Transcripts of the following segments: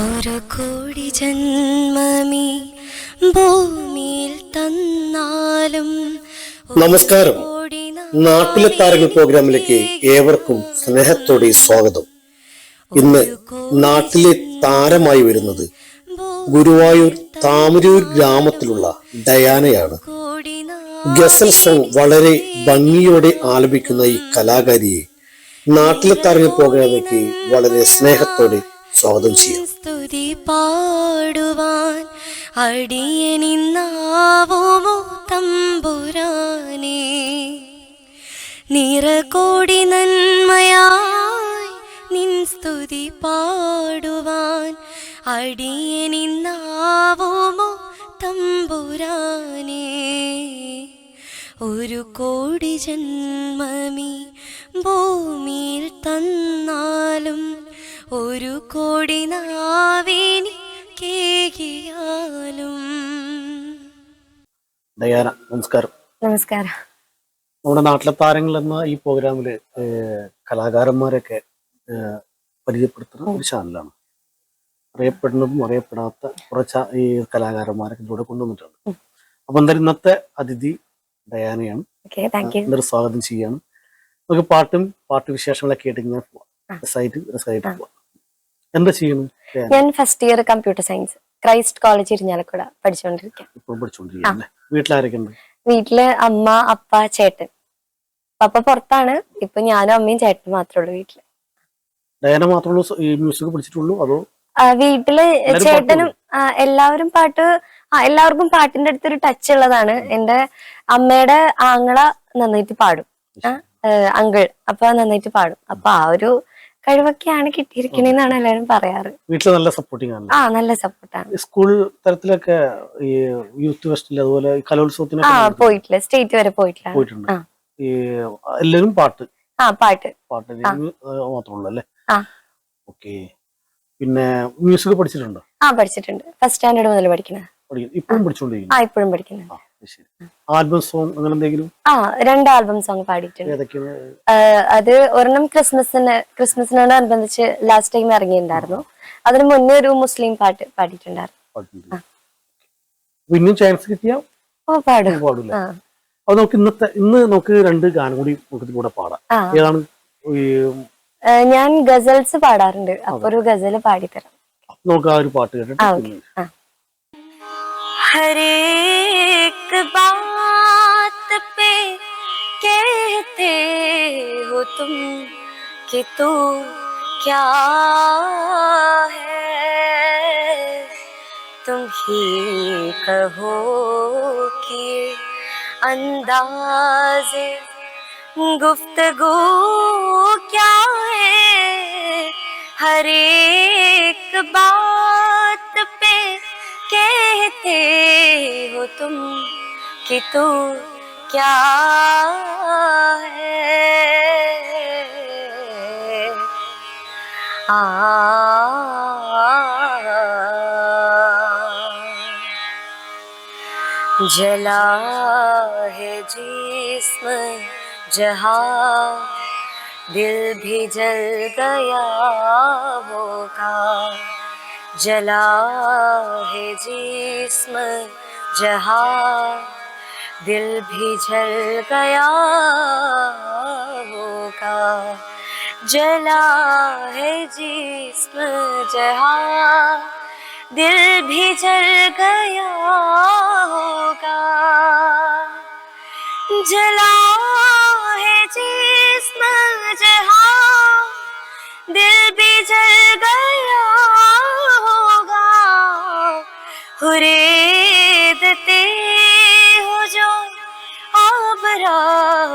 ഒരു കോടി ജന്മമീ ഭൂമിയിൽ തന്നാലും നമസ്കാരം. നാട്ടിലെ താരങ്ങൾ പ്രോഗ്രാമിലേക്ക് ഏവർക്കും സ്നേഹത്തോടെ സ്വാഗതം. ഇന്ന് നാട്ടിലെ താരമായി വരുന്നത് ഗുരുവായൂർ താമരൂർ ഗ്രാമത്തിലുള്ള ഡയാനയാണ്. ഗസൽ സോങ് വളരെ ഭംഗിയോടെ ആലപിക്കുന്ന ഈ കലാകാരിയെ നാട്ടിലെ താരങ്ങൾ പ്രോഗ്രാമിലേക്ക് വളരെ സ്നേഹത്തോടെ സ്വാഗതം ചെയ്യാം. സ്തുതി പാടുവാൻ അടിയനിന്നാവുമോ തമ്പുരാനേ? നിറകോടി നന്മയായി നിൻ സ്തുതി പാടുവാൻ അടിയനിന്നാവുമോ തമ്പുരാനേ? ഒരു കോടി ജന്മമീ ഭൂമിയിൽ തന്നാലും ഒരു കോടി നാവേനി കേകിയാലും. ഡയാന നമസ്കാരം. നമസ്കാരം. നമ്മുടെ നാട്ടിലെ താരങ്ങൾ എന്ന ഈ പ്രോഗ്രാമിൽ ഏഹ്, കലാകാരന്മാരൊക്കെ പരിചയപ്പെടുത്തുന്ന ഒരു ചാനലാണ് അറിയപ്പെടുന്നതും അറിയപ്പെടാത്ത കുറച്ച് ഈ കലാകാരന്മാരൊക്കെ ഇതിലൂടെ കൊണ്ടുവന്നിട്ടുണ്ട്. അപ്പൊ എന്തായാലും ഇന്നത്തെ അതിഥി ഡയാനയാണ് എന്തൊരു സ്വാഗതം ചെയ്യാണ്. നമുക്ക് പാട്ടും പാട്ട് വിശേഷങ്ങളൊക്കെ ആയിട്ട് ഇങ്ങനെ പോവാം. രസമായിട്ട് രസമായിട്ട് പോവാം. എന്താ ചെയ്യുന്നത്? ഞാൻ first year computer science Christ college Irinjalakuda പഠിച്ചോണ്ടിരിക്കും. ഇപ്പോഴും പഠിച്ചുകൊണ്ടിരിക്കുകയല്ലേ വീട്ടിലാരൊക്കെ ഉണ്ട് വീട്ടിൽ അമ്മ അപ്പ ചേട്ടൻ. പപ്പ പുറത്താണ്. ഇപ്പൊ ഞാനും അമ്മയും ചേട്ടൻ മാത്രമേ ഉള്ളൂ വീട്ടിൽ. ഡയന മാത്രമേ ഈ മ്യൂസിക് പഠിച്ചിട്ടുള്ളൂ അതോ? ആ, വീട്ടിൽ ചേട്ടനും ആ, എല്ലാവരും പാട്ട് ആ എല്ലാവർക്കും പാട്ടിന്റെ അടുത്തൊരു ടച്ച് ഉള്ളതാണ്. എന്റെ അമ്മയുടെ ആങ്ങള നന്നായിട്ട് പാടും. അങ്കിൾ അപ്പൊ നന്നായിട്ട് പാടും. അപ്പൊ ആ ഒരു കഴിവൊക്കെയാണ് കിട്ടിയിരിക്കണെന്നാണ് എല്ലാരും പറയാറ്. വീട്ടിൽ നല്ല സപ്പോർട്ടിങ് ആണ് ആ നല്ല സപ്പോർട്ടാണ് സ്കൂൾ തലത്തിലൊക്കെ ഈ യൂത്ത് ഫെസ്റ്റിൽ അതുപോലെ കലോത്സവത്തിന് ആ പോയിട്ടില്ല. സ്റ്റേറ്റ് വരെ പോയിട്ടില്ല. പോയിട്ടുണ്ട്. ഈ എല്ലാരും പാട്ട്? ആ പാട്ട്. പാട്ട് മാത്രമേ ഉള്ളൂ അല്ലേ. ഓക്കെ പിന്നെ മ്യൂസിക് പഠിച്ചിട്ടുണ്ടോ? ആ പഠിച്ചിട്ടുണ്ട്. ഫസ്റ്റ് സ്റ്റാൻഡേർഡ് മുതൽ പഠിക്കുന്നത് പഠിക്കുന്നു. ഇപ്പോഴും പഠിച്ചുകൊണ്ടിരിക്കുന്നു ആ ഇപ്പോഴും ശരി ആൽബം സോങ് അങ്ങനെ എന്തെങ്കിലും? ആ രണ്ട് ആൽബം സോങ് പാടിയിട്ടുണ്ട്. അത് ഒരെണ്ണം ക്രിസ്മസിന് ക്രിസ്മസിനോടനുബന്ധിച്ച് ലാസ്റ്റ് ടൈം ഇറങ്ങിയിട്ടുണ്ടായിരുന്നു. അതിന് മുന്നേ ഒരു മുസ്ലിം പാട്ട് പാടിയിട്ടുണ്ടായിരുന്നു. ചാൻസ് കിട്ടിയാൽ ഓ പാടും. പാടില്ല അപ്പൊ നമുക്ക് ഇന്നത്തെ ഇന്ന് നമുക്ക് രണ്ട് ഗാനം കൂടി നമുക്ക് കൂടെ പാടാം. ഏതാണ്? ഞാൻ ഗസൽസ് പാടാറുണ്ട്. അപ്പൊ ഒരു ഗസൽ പാടിത്തരാം. നമുക്ക് ആ ഒരു പാട്ട് കേട്ടിട്ട് ആ कहते हो तुम कि तू क्या है? तुम ही कहो कि अंदाज़े गुफ्तगू क्या है? हर एक बात पे कहते हो तुम कि तू क्या है आ जला है जिस्म जहाँ दिल भी जल गया होगा जला है जिस्म जहाँ दिल भी जल गया होगा। जला है जिस्म जहा। दिल भी जल गया होगा। जला है जिस्म जहा। दिल भी जल गया होगा। हुरेदते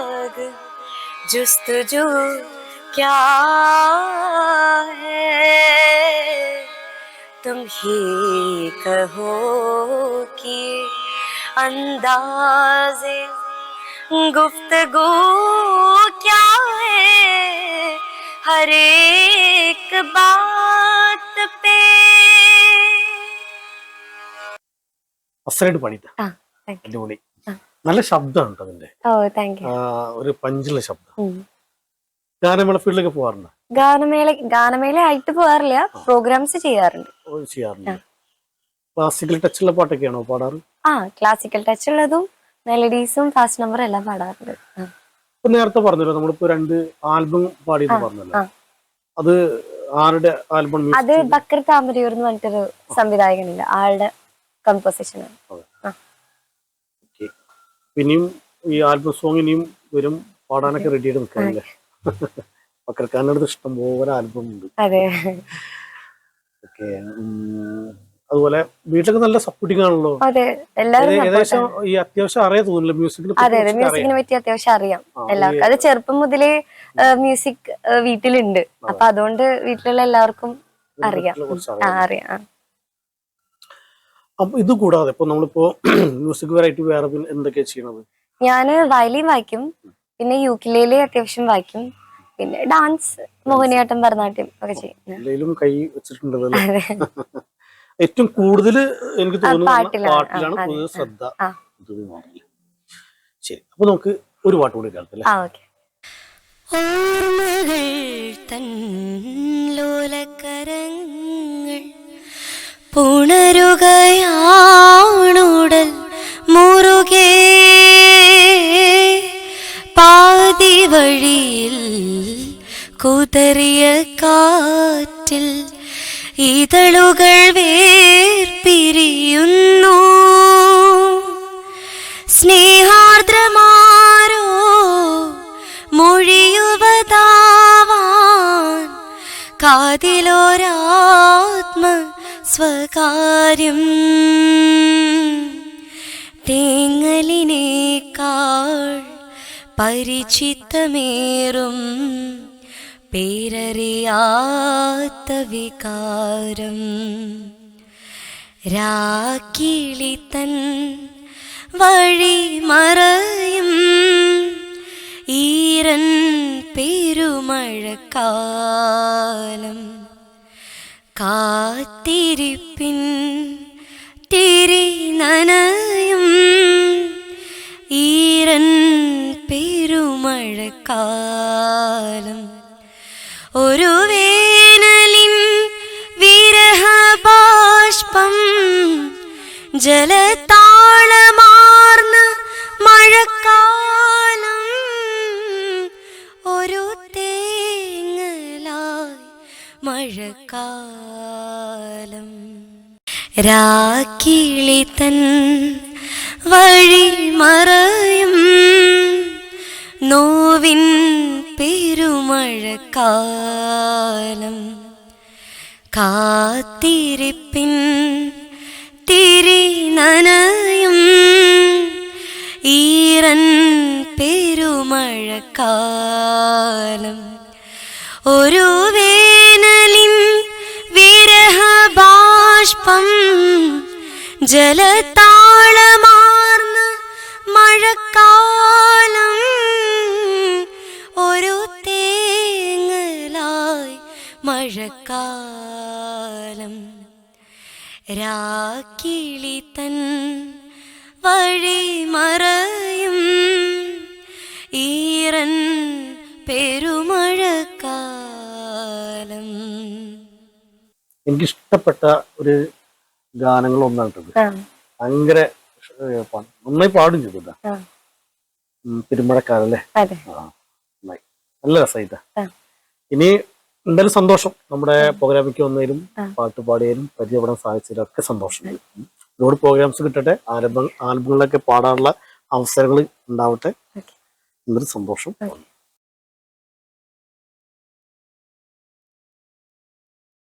आबराग जुस्तजू क्या है तुम ही कहो कि अंदाजे गुफ्तगू क्या है हर एक बात पे അസലായിട്ട് പാടിയിട്ട് ആ താങ്ക് യു അടിപൊളി ആ. നല്ല ശബ്ദമാണ് കേട്ടോ അതിന്റെ ഒരു പഞ്ചുള്ള ശബ്ദം. ഗാനമേള ഫീൽഡിലൊക്കെ പോകാറുണ്ട്? ഗാനമേള ഗാനമേള ആയിട്ട് പോകാറില്ല പ്രോഗ്രാംസ് ചെയ്യാറുണ്ട്. ചെയ്യാറുണ്ട്. ക്ലാസിക്കൽ ടച്ചുള്ള പാട്ടൊക്കെയാണോ പാടാറ്? ആ ക്ലാസിക്കൽ ടച്ച് ഉള്ളതും മെലഡീസും ഫാസ്റ്റ് നമ്പറും എല്ലാം പാടാറുണ്ട്. ഇപ്പൊ നേരത്തെ പറഞ്ഞല്ലോ നമ്മളിപ്പോ രണ്ട് ആൽബം പാടി പറഞ്ഞല്ലോ. അത് ആരുടെ ആൽബം അത് ബക്കർ താമരയൂർ എന്ന് പറഞ്ഞിട്ടൊരു സംവിധായകനില്ല ആളുടെ കമ്പോസിഷൻ ആണ്. പിന്നെയും ഈ ആൽബം സോങ് ഇനിയും വരും. പാടാനൊക്കെ റെഡി ആയിട്ട് നിൽക്കാനല്ലേ പക്കർക്കാരുടെ ഇഷ്ടം പോലെ ആൽബം ഉണ്ട്. ഓക്കെ അതുപോലെ വീട്ടിലൊക്കെ നല്ല സപ്പോർട്ടിംഗ് ആണല്ലോ. ഏകദേശം ഈ അത്യാവശ്യം അറിയാൻ തോന്നില്ല മ്യൂസിക്കിനെ അതെ അതെ മ്യൂസിക്കിനെ പറ്റി അത്യാവശ്യം അറിയാം. എല്ലാവർക്കും. അത് ചെറുപ്പം മുതലേ മ്യൂസിക് വീട്ടിലുണ്ട്. അപ്പൊ അതുകൊണ്ട് വീട്ടിലുള്ള എല്ലാവർക്കും അറിയാം. അറിയാം. ആ. അപ്പൊ ഇത് കൂടാതെ ഇപ്പൊ നമ്മളിപ്പോ മ്യൂസിക് വെറൈറ്റി വേറെ പിന്നെ എന്തൊക്കെയാ ചെയ്യണത്? ഞാൻ വയലിൻ വായിക്കും പിന്നെ യൂക്കിലേലി അത്യാവശ്യം വായിക്കും പിന്നെ ഡാൻസ് മോഹിനിയാട്ടം ഭരതനാട്യം ഒക്കെ ചെയ്യും. കൈ വെച്ചിട്ടുണ്ടല്ലോ ഏറ്റവും കൂടുതൽ എനിക്ക് തോന്നുന്നു പാട്ടിലാണ്. കൂടുതൽ ശ്രദ്ധ. ശരി അപ്പൊ നമുക്ക് ഒരു പാട്ട് കൂടി കേൾക്കാം അല്ലേ? ആ ഓർമ്മകൾ തൻ ലോലക്കരങ്ങൾ പുണരുകയാണുടൽ ഇതളുകൾ വേർപിരിയുന്നു. സ്നേഹാർദ്രമാരോ മൊഴിയുവതാവാൻ കാതിലോരാത്മ സ്വകാര്യം. തേങ്ങലിനേക്കാൾ പരിചിത്തമേറും പേരറിയാത്ത വികാരം. രാക്കിളി തൻ വഴി മറയും. ഈരൻ പെരുമഴക്കാലം. കാത്തിരിപ്പിൻ തിരി നനയും ജലതാളമാർന്ന മഴക്കാലം ഒരു തേങ്ങലായി മഴക്കാലം. രാക്കിളിത്തൻ വഴി മറയും നോവിൻ പെരുമഴക്കാലം. കാത്തിരിപ്പിൻ തിരി നനയും. ഈറൻ പെരുമഴക്കാലം. ഒരു വേനലിൻ വിരഹബാഷ്പം. ജലത്താളമാർന്ന് മഴക്കാലം. ഒരു തേങ്ങലായി മഴക്കാലം. രാക്കിളിത്തൻ വഴി മറയും ഈറൻ പെരുമഴക്കാലം. എനിക്കിഷ്ടപ്പെട്ട ഒരു ഗാനങ്ങൾ ആ. ഭയങ്കര നന്നായി പാടും ചെയ്തില്ല ആ. പെരുമഴക്കാലം അല്ലേ? അതെ. നന്നായി. നല്ല രസമായിട്ടാ. ഇനി എന്തായാലും സന്തോഷം. നമ്മുടെ പ്രോഗ്രാമിക്ക് വന്നതിലും. പാട്ട് പാടിയതിലും പരിചയപ്പെടാൻ സാധിച്ചതിലും ഒക്കെ സന്തോഷം. ഒരുപാട് പ്രോഗ്രാംസ് കിട്ടട്ടെ. ആൽബം ആൽബങ്ങളിലൊക്കെ പാടാനുള്ള അവസരങ്ങൾ ഉണ്ടാവട്ടെ. എന്തൊരു സന്തോഷം.